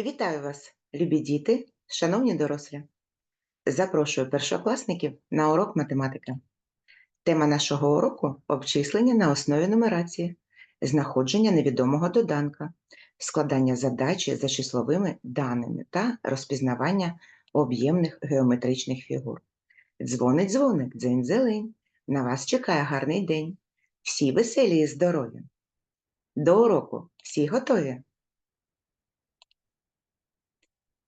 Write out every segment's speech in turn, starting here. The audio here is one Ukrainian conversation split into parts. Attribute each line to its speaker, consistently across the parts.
Speaker 1: Вітаю вас, любі діти, шановні дорослі. Запрошую першокласників на урок математики. Тема нашого уроку обчислення на основі нумерації, знаходження невідомого доданка, складання задачі за числовими даними та розпізнавання об'ємних геометричних фігур. Дзвонить дзвоник, дзень зелень. На вас чекає гарний день. Всі веселі і здорові. До уроку всі готові?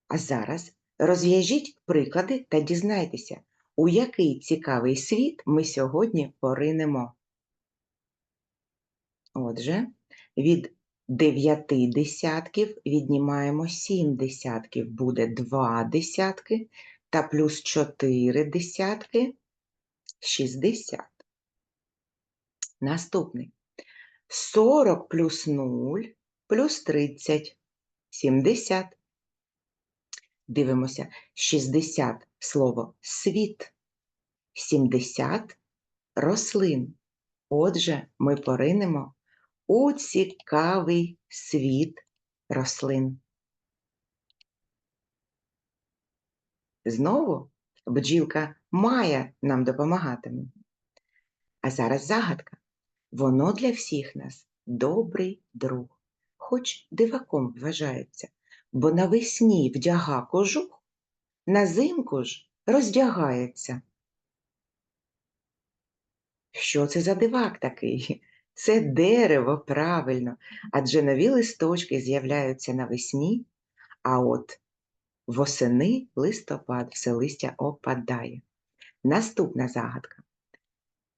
Speaker 1: А зараз розв'яжіть приклади та дізнайтеся, у який цікавий світ ми сьогодні поринемо. Отже, від дев'яти десятків віднімаємо сім десятків, буде два десятки, та плюс чотири десятки – шістдесят. Наступний. Сорок плюс нуль плюс тридцять – сімдесят. Дивимося 60 слово світ, 70 рослин. Отже, ми поринемо у цікавий світ рослин. Знову бджілка Майя нам допомагатиме. А зараз загадка. Воно для всіх нас добрий друг, хоч диваком вважається бо навесні вдяга кожух, назимку ж роздягається. Що це за дивак такий? Це дерево, правильно, адже нові листочки з'являються навесні, а от восени листопад все листя опадає. Наступна загадка.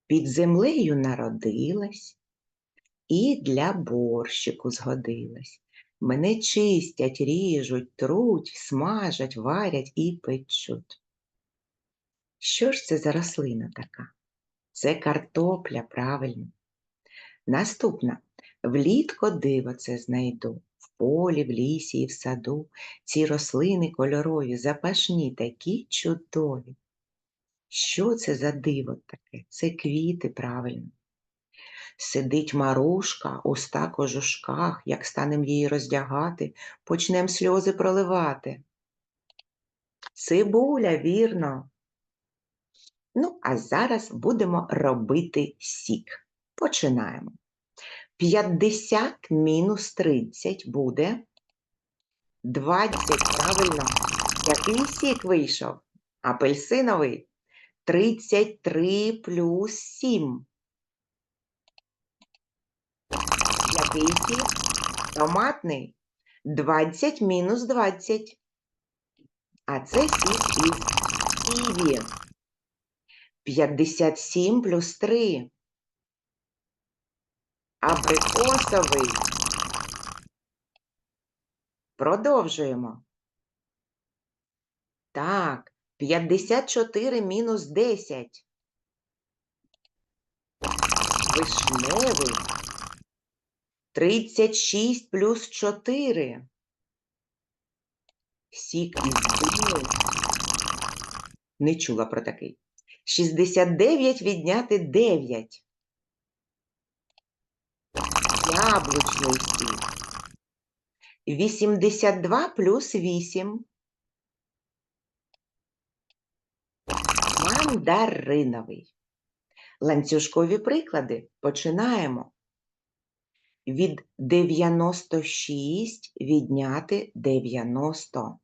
Speaker 1: Під землею народилась і для борщику згодилась. Мене чистять, ріжуть, труть, смажать, варять і печуть. Що ж це за рослина така? Це картопля, правильно. Наступна. Влітко диво це знайду. В полі, в лісі і в саду. Ці рослини кольорові, запашні, такі чудові. Що це за диво таке? Це квіти, правильно. Сидить Марушка, уста кожушках, як станем її роздягати, почнем сльози проливати. Цибуля, вірно. Ну, а зараз будемо робити сік. Починаємо. 50 мінус 30 буде 20, правильно. Який сік вийшов? Апельсиновий. 33 плюс 7. Який? Томатний. 20 мінус 20. А це сік із ківі. 57 плюс 3. Абрикосовий. Продовжуємо. Так, 54 мінус 10. Вишневий. 36 плюс 4. Сік із дини. Не чула про такий. 69 відняти 9. Яблучний сік. 82 плюс 8. Мандариновий. Ланцюжкові приклади. Починаємо. Від 96 відняти 90.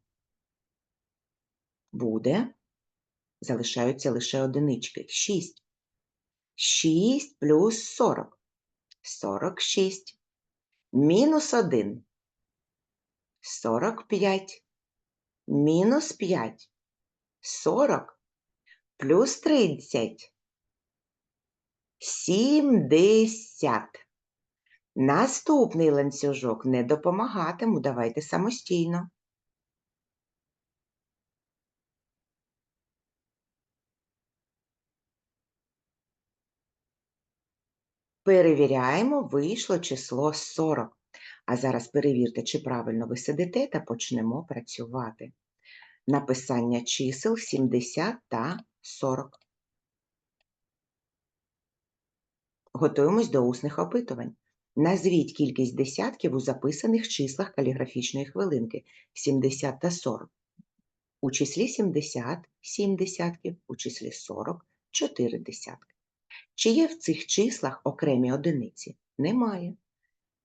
Speaker 1: Буде. Залишаються лише одинички. 6. 6 плюс 40. 46. Мінус 1. 45. Мінус 5. 40. Плюс 30. 70. Наступний ланцюжок не допомагатиму, давайте самостійно. Перевіряємо, вийшло число 40. А зараз перевірте, чи правильно ви сидите, та почнемо працювати. Написання чисел 70 та 40. Готуємось до усних опитувань. Назвіть кількість десятків у записаних числах каліграфічної хвилинки 70 та 40. У числі 70 – 7 десятків, у числі 40 – 4 десятки. Чи є в цих числах окремі одиниці? Немає.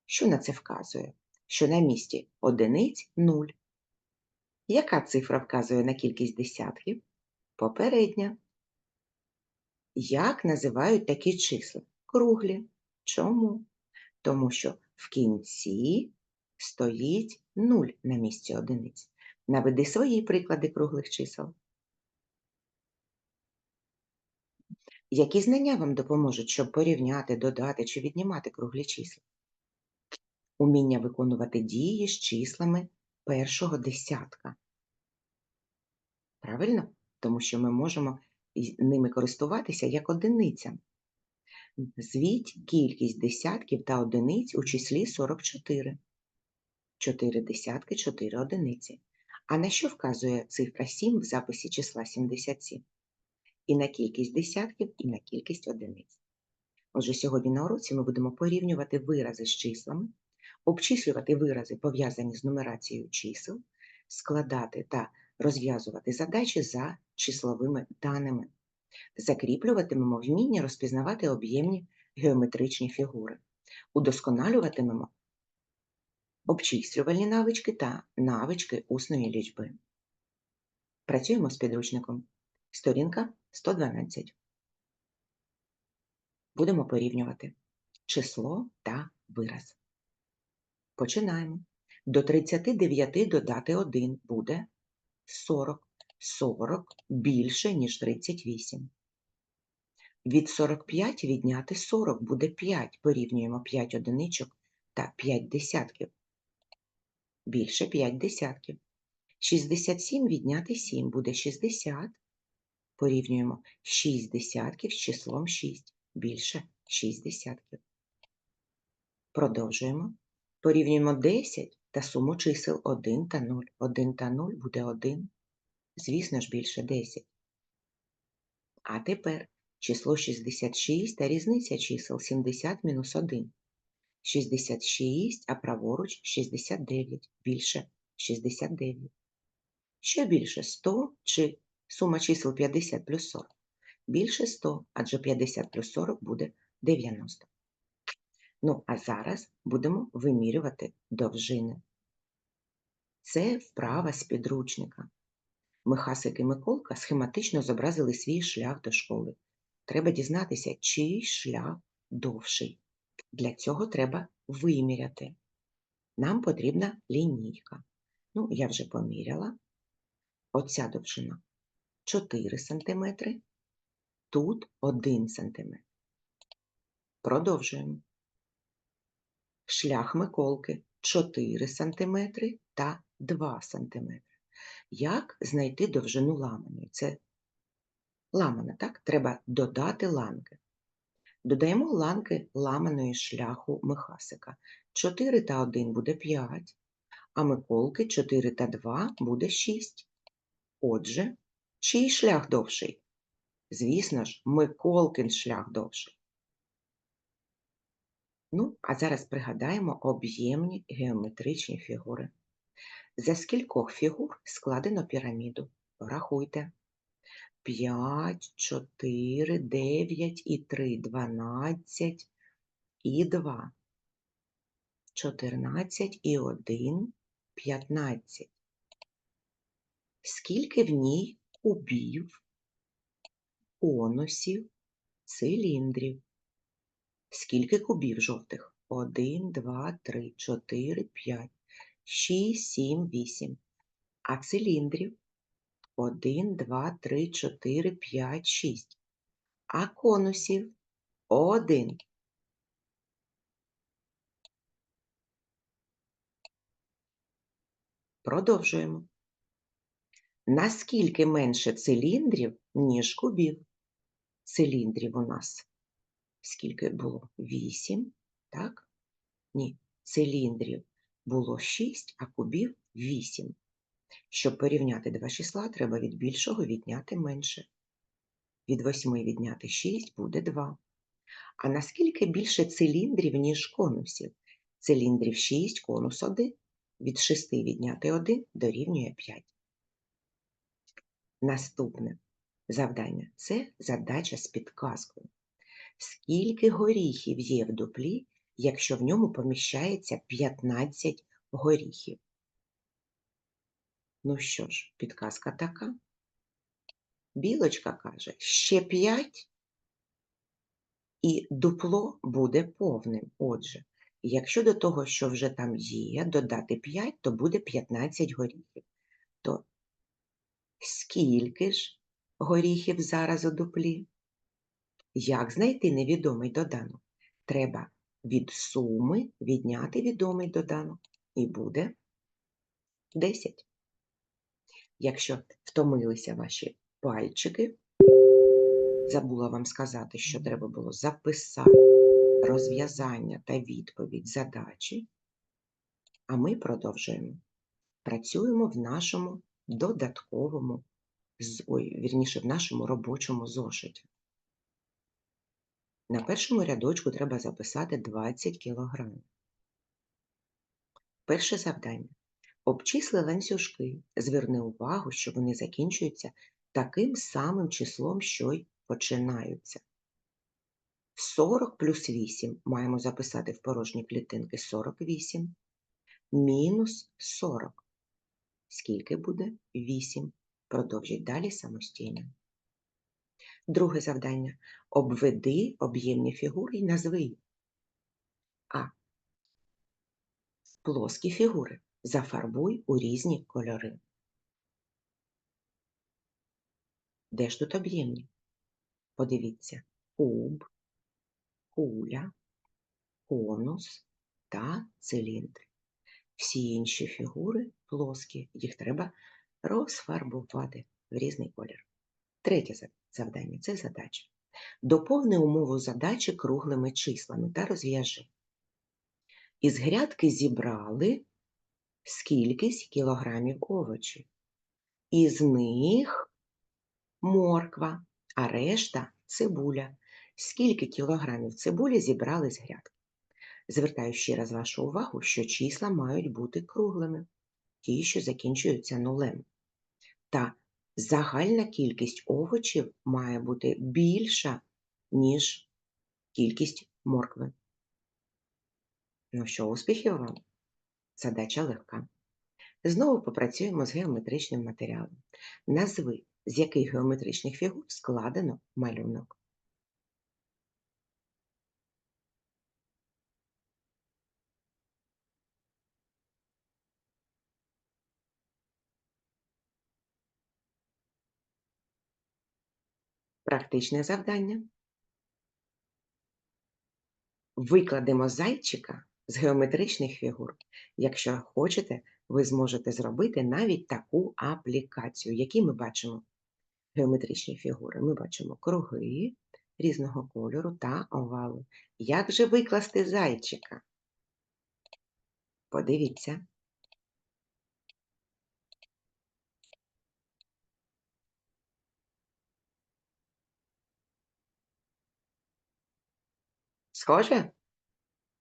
Speaker 1: Що на це вказує? Що на місці одиниць – 0. Яка цифра вказує на кількість десятків? Попередня. Як називають такі числа? Круглі. Чому? Тому що в кінці стоїть 0 на місці одиниць. Наведи свої приклади круглих чисел. Які знання вам допоможуть, щоб порівняти, додати чи віднімати круглі числа? Уміння виконувати дії з числами першого десятка. Правильно? Тому що ми можемо ними користуватися як одиницями. Звіть кількість десятків та одиниць у числі 44. 4 десятки, 4 одиниці. А на що вказує цифра 7 в записі числа 77? І на кількість десятків, і на кількість одиниць. Отже, сьогодні на уроці ми будемо порівнювати вирази з числами, обчислювати вирази, пов'язані з нумерацією чисел, складати та розв'язувати задачі за числовими даними. Закріплюватимемо вміння розпізнавати об'ємні геометричні фігури. Удосконалюватимемо обчислювальні навички та навички усної лічби. Працюємо з підручником. Сторінка 112. Будемо порівнювати число та вираз. Починаємо. До 39 додати 1 буде 40. 40 більше, ніж 38. Від 45 відняти 40 буде 5. Порівнюємо 5 одиничок та 5 десятків. Більше 5 десятків. 67 відняти 7 буде 60. Порівнюємо 6 десятків з числом 6. Більше 6 десятків. Продовжуємо. Порівнюємо 10 та суму чисел 1 та 0. 1 та 0 буде 1. Звісно ж, більше 10. А тепер число 66 та різниця чисел 70 мінус 1. 66, а праворуч 69. Більше 69. Що більше 100 чи сума чисел 50 плюс 40? Більше 100, адже 50 плюс 40 буде 90. Ну, а зараз будемо вимірювати довжини. Це вправа з підручника. Михасик і Миколка схематично зобразили свій шлях до школи. Треба дізнатися, чий шлях довший. Для цього треба виміряти. Нам потрібна лінійка. Ну, я вже поміряла. Оця довжина 4 см, тут 1 см. Продовжуємо. Шлях Миколки 4 см та 2 см. Як знайти довжину ламаної? Це ламана, так? Треба додати ланки. Додаємо ланки ламаної шляху Михасика. 4 та 1 буде 5, а Миколки 4 та 2 буде 6. Отже, чий шлях довший? Звісно ж, Миколкин шлях довший. Ну, а зараз пригадаємо об'ємні геометричні фігури. За скількох фігур складено піраміду? Рахуйте. 5, 4, 9 і 3, 12 і 2. 14 і 1, 15. Скільки в ній кубів, конусів, циліндрів? Скільки кубів жовтих? 1, 2, 3, 4, 5, 6, 7, 8. А циліндрів? 1, 2, 3, 4, 5, 6. А конусів? 1. Продовжуємо. Наскільки менше циліндрів, ніж кубів? Циліндрів у нас скільки було? 8, так? Ні, циліндрів було 6, а кубів 8. Щоб порівняти два числа, треба від більшого відняти менше. Від 8 відняти 6 буде 2. А наскільки більше циліндрів, ніж конусів? Циліндрів 6, конус 1. Від 6 відняти 1 дорівнює 5. Наступне завдання це задача з підказкою. Скільки горіхів є в дуплі, якщо в ньому поміщається 15 горіхів? Ну що ж, підказка така. Білочка каже, ще 5 і дупло буде повним. Отже, якщо до того, що вже там є, додати 5, то буде 15 горіхів. То скільки ж горіхів зараз у дуплі? Як знайти невідомий доданок? Треба від суми відняти відомий доданок. І буде 10. Якщо втомилися ваші пальчики, забула вам сказати, що треба було записати розв'язання та відповідь задачі, а ми продовжуємо. Працюємо в нашому додатковому, вірніше, в нашому робочому зошиті. На першому рядочку треба записати 20 кг. Перше завдання. Обчисли ланцюжки. Зверни увагу, що вони закінчуються таким самим числом, що й починаються. 40 плюс 8 маємо записати в порожні клітинки 48. Мінус 40. Скільки буде? 8. Продовжіть далі самостійно. Друге завдання. Обведи об'ємні фігури і назви їх. А. Плоскі фігури зафарбуй у різні кольори. Де ж тут об'ємні? Подивіться. Куб, куля, конус та циліндр. Всі інші фігури плоскі, їх треба розфарбувати в різний колір. Третє за- завдання це задача. Доповни умову задачі круглими числами та розв'яжи. Із грядки зібрали скількись кілограмів овочів. Із них морква, а решта цибуля. Скільки кілограмів цибулі зібрали з грядки? Звертаю ще раз вашу увагу, що числа мають бути круглими, ті, що закінчуються нулем. Та загальна кількість овочів має бути більша, ніж кількість моркви. Ну що, успіхів вам? Задача легка. Знову попрацюємо з геометричним матеріалом. Назви, з яких геометричних фігур складено малюнок. Практичне завдання. Викладемо зайчика з геометричних фігур. Якщо хочете, ви зможете зробити навіть таку аплікацію, які ми бачимо геометричні фігури. Ми бачимо круги різного кольору та овали. Як же викласти зайчика? Подивіться. Схоже?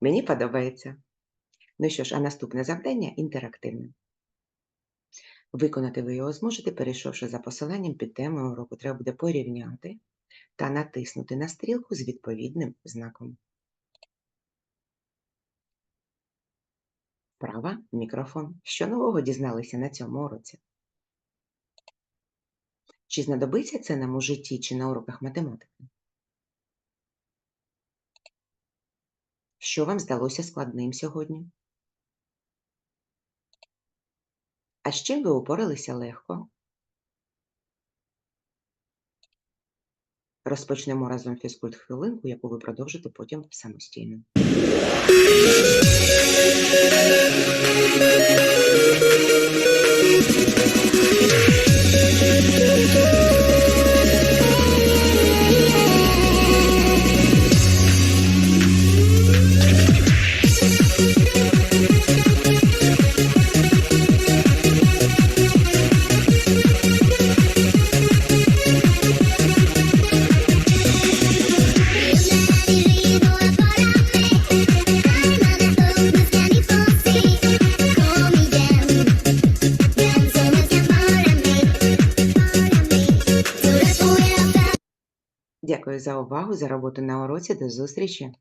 Speaker 1: Мені подобається. Ну що ж, а наступне завдання інтерактивне. Виконати ви його зможете, перейшовши за посиланням під темою уроку. Треба буде порівняти та натиснути на стрілку з відповідним знаком. Права мікрофон. Що нового дізналися на цьому уроці? Чи знадобиться це нам у житті чи на уроках математики? Що вам здалося складним сьогодні? А з чим ви упоралися легко? Розпочнемо разом фізкульт хвилинку, яку ви продовжите потім самостійно.
Speaker 2: Рівненько
Speaker 1: увагу, за роботу на уроці. До зустрічі!